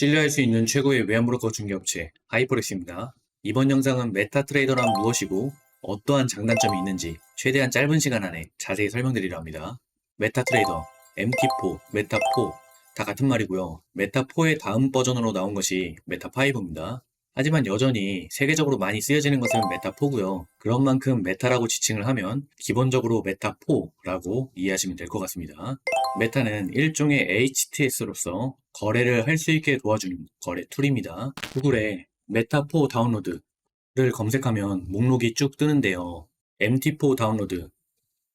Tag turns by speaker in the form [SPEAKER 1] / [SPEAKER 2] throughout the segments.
[SPEAKER 1] 신뢰할 수 있는 최고의 외환브로커 중개업체 하이퍼렉스입니다. 이번 영상은 메타트레이더란 무엇이고 어떠한 장단점이 있는지 최대한 짧은 시간 안에 자세히 설명드리려 합니다. 메타트레이더, MT4, 메타4 다 같은 말이고요. 메타4의 다음 버전으로 나온 것이 메타5입니다. 하지만 여전히 세계적으로 많이 쓰여지는 것은 메타4고요. 그런 만큼 메타라고 지칭을 하면 기본적으로 메타4라고 이해하시면 될 것 같습니다. 메타는 일종의 HTS로서 거래를 할 수 있게 도와주는 거래 툴입니다. 구글에 메타4 다운로드를 검색하면 목록이 쭉 뜨는데요. MT4 다운로드,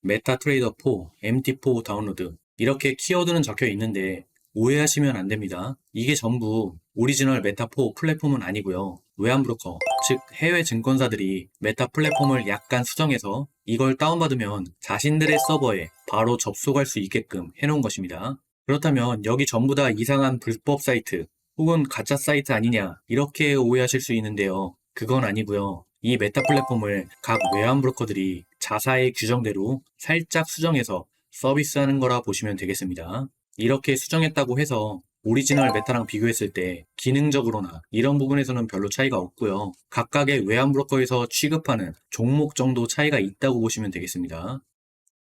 [SPEAKER 1] 메타트레이더 4, MT4 다운로드 이렇게 키워드는 적혀 있는데 오해하시면 안 됩니다. 이게 전부 오리지널 메타4 플랫폼은 아니고요. 외환브로커, 즉 해외 증권사들이 메타 플랫폼을 약간 수정해서 이걸 다운받으면 자신들의 서버에 바로 접속할 수 있게끔 해놓은 것입니다. 그렇다면 여기 전부 다 이상한 불법 사이트 혹은 가짜 사이트 아니냐 이렇게 오해하실 수 있는데요. 그건 아니고요. 이 메타 플랫폼을 각 외환 브로커들이 자사의 규정대로 살짝 수정해서 서비스하는 거라 보시면 되겠습니다. 이렇게 수정했다고 해서 오리지널 메타랑 비교했을 때 기능적으로나 이런 부분에서는 별로 차이가 없고요. 각각의 외환 브로커에서 취급하는 종목 정도 차이가 있다고 보시면 되겠습니다.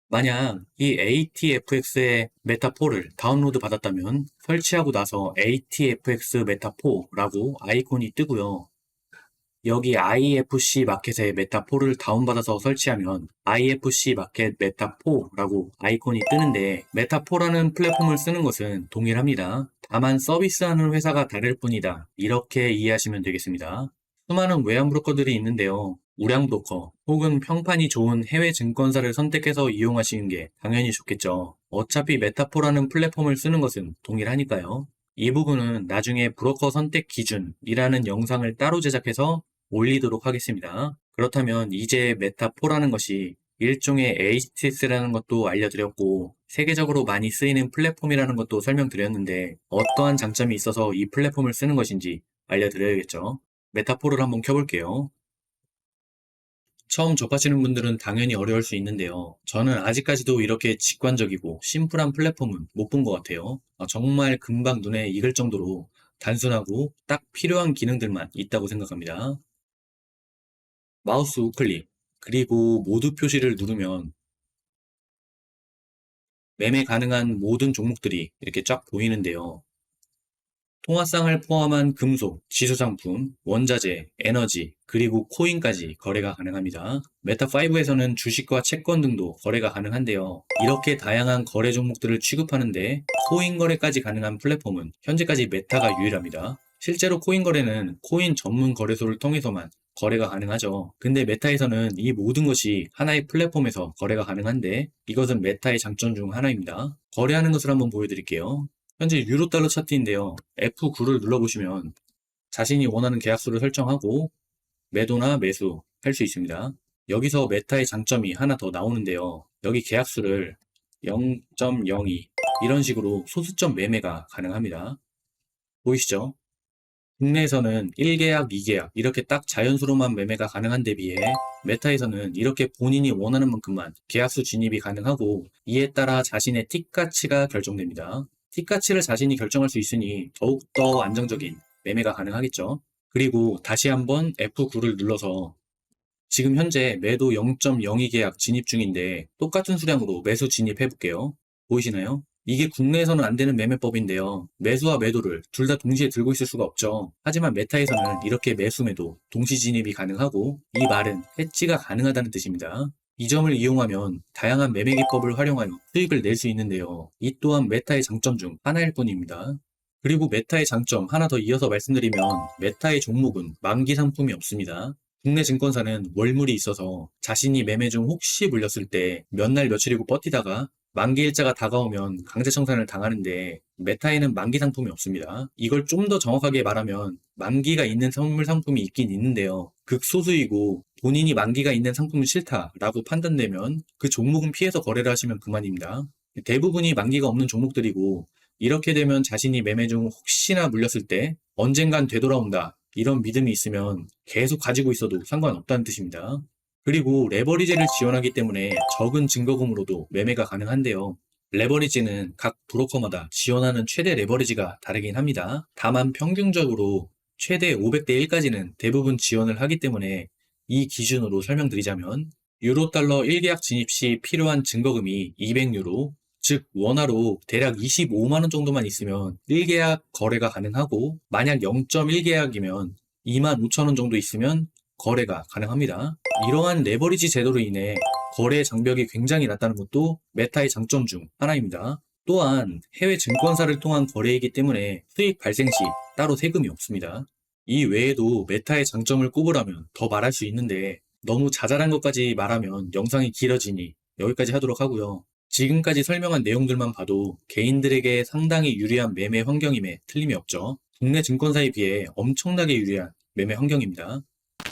[SPEAKER 1] 만약 이 ATFX의 메타4를 다운로드 받았다면 설치하고 나서 ATFX 메타4라고 아이콘이 뜨고요. 여기 IFC 마켓의 메타4를 다운받아서 설치하면 IFC 마켓 메타4라고 아이콘이 뜨는데 메타4라는 플랫폼을 쓰는 것은 동일합니다. 다만 서비스하는 회사가 다를 뿐이다. 이렇게 이해하시면 되겠습니다. 수많은 외환 브로커들이 있는데요. 우량 브로커 혹은 평판이 좋은 해외 증권사를 선택해서 이용하시는 게 당연히 좋겠죠. 어차피 메타4라는 플랫폼을 쓰는 것은 동일하니까요. 이 부분은 나중에 브로커 선택 기준이라는 영상을 따로 제작해서 올리도록 하겠습니다. 그렇다면 이제 메타4라는 것이 일종의 HTS라는 것도 알려드렸고 세계적으로 많이 쓰이는 플랫폼이라는 것도 설명드렸는데 어떠한 장점이 있어서 이 플랫폼을 쓰는 것인지 알려드려야겠죠. 메타4를 한번 켜볼게요. 처음 접하시는 분들은 당연히 어려울 수 있는데요. 저는 아직까지도 이렇게 직관적이고 심플한 플랫폼은 못 본 것 같아요. 아, 정말 금방 눈에 익을 정도로 단순하고 딱 필요한 기능들만 있다고 생각합니다. 마우스 우클릭, 그리고 모두 표시를 누르면 매매 가능한 모든 종목들이 이렇게 쫙 보이는데요. 통화상을 포함한 금속, 지수상품, 원자재, 에너지, 그리고 코인까지 거래가 가능합니다. 메타5에서는 주식과 채권 등도 거래가 가능한데요. 이렇게 다양한 거래 종목들을 취급하는데 코인 거래까지 가능한 플랫폼은 현재까지 메타가 유일합니다. 실제로 코인 거래는 코인 전문 거래소를 통해서만 거래가 가능하죠. 근데 메타에서는 이 모든 것이 하나의 플랫폼에서 거래가 가능한데 이것은 메타의 장점 중 하나입니다. 거래하는 것을 한번 보여드릴게요. 현재 유로달러 차트인데요. F9를 눌러보시면 자신이 원하는 계약수를 설정하고 매도나 매수 할 수 있습니다. 여기서 메타의 장점이 하나 더 나오는데요. 여기 계약수를 0.02 이런 식으로 소수점 매매가 가능합니다. 보이시죠? 국내에서는 1계약, 2계약 이렇게 딱 자연수로만 매매가 가능한 데 비해 메타에서는 이렇게 본인이 원하는 만큼만 계약수 진입이 가능하고 이에 따라 자신의 틱 가치가 결정됩니다. 틱 가치를 자신이 결정할 수 있으니 더욱더 안정적인 매매가 가능하겠죠. 그리고 다시 한번 F9를 눌러서 지금 현재 매도 0.02 계약 진입 중인데 똑같은 수량으로 매수 진입해 볼게요. 보이시나요? 이게 국내에서는 안 되는 매매법인데요. 매수와 매도를 둘 다 동시에 들고 있을 수가 없죠. 하지만 메타에서는 이렇게 매수 매도 동시 진입이 가능하고 이 말은 해지가 가능하다는 뜻입니다. 이 점을 이용하면 다양한 매매 기법을 활용하여 수익을 낼 수 있는데요. 이 또한 메타의 장점 중 하나일 뿐입니다. 그리고 메타의 장점 하나 더 이어서 말씀드리면 메타의 종목은 만기 상품이 없습니다. 국내 증권사는 월물이 있어서 자신이 매매 중 혹시 물렸을 때 몇 날 며칠이고 버티다가 만기 일자가 다가오면 강제 청산을 당하는데 메타에는 만기 상품이 없습니다. 이걸 좀 더 정확하게 말하면 만기가 있는 선물 상품이 있긴 있는데요. 극소수이고 본인이 만기가 있는 상품은 싫다라고 판단되면 그 종목은 피해서 거래를 하시면 그만입니다. 대부분이 만기가 없는 종목들이고 이렇게 되면 자신이 매매 중 혹시나 물렸을 때 언젠간 되돌아온다 이런 믿음이 있으면 계속 가지고 있어도 상관없다는 뜻입니다. 그리고 레버리지를 지원하기 때문에 적은 증거금으로도 매매가 가능한데요. 레버리지는 각 브로커마다 지원하는 최대 레버리지가 다르긴 합니다. 다만 평균적으로 최대 500대 1까지는 대부분 지원을 하기 때문에 이 기준으로 설명드리자면 유로 달러 1계약 진입 시 필요한 증거금이 200유로, 즉 원화로 대략 25만 원 정도만 있으면 1계약 거래가 가능하고 만약 0.1계약이면 2만 5천 원 정도 있으면 거래가 가능합니다. 이러한 레버리지 제도로 인해 거래 장벽이 굉장히 낮다는 것도 메타의 장점 중 하나입니다. 또한 해외 증권사를 통한 거래이기 때문에 수익 발생 시 따로 세금이 없습니다. 이 외에도 메타의 장점을 꼽으라면 더 말할 수 있는데 너무 자잘한 것까지 말하면 영상이 길어지니 여기까지 하도록 하고요. 지금까지 설명한 내용들만 봐도 개인들에게 상당히 유리한 매매 환경임에 틀림이 없죠. 국내 증권사에 비해 엄청나게 유리한 매매 환경입니다.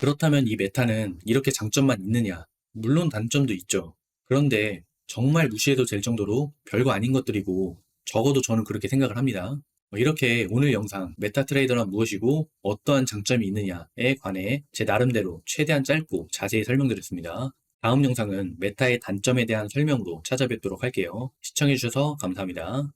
[SPEAKER 1] 그렇다면 이 메타는 이렇게 장점만 있느냐? 물론 단점도 있죠. 그런데 정말 무시해도 될 정도로 별거 아닌 것들이고 적어도 저는 그렇게 생각을 합니다. 이렇게 오늘 영상 메타 트레이더란 무엇이고 어떠한 장점이 있느냐에 관해 제 나름대로 최대한 짧고 자세히 설명드렸습니다. 다음 영상은 메타의 단점에 대한 설명으로 찾아뵙도록 할게요. 시청해주셔서 감사합니다.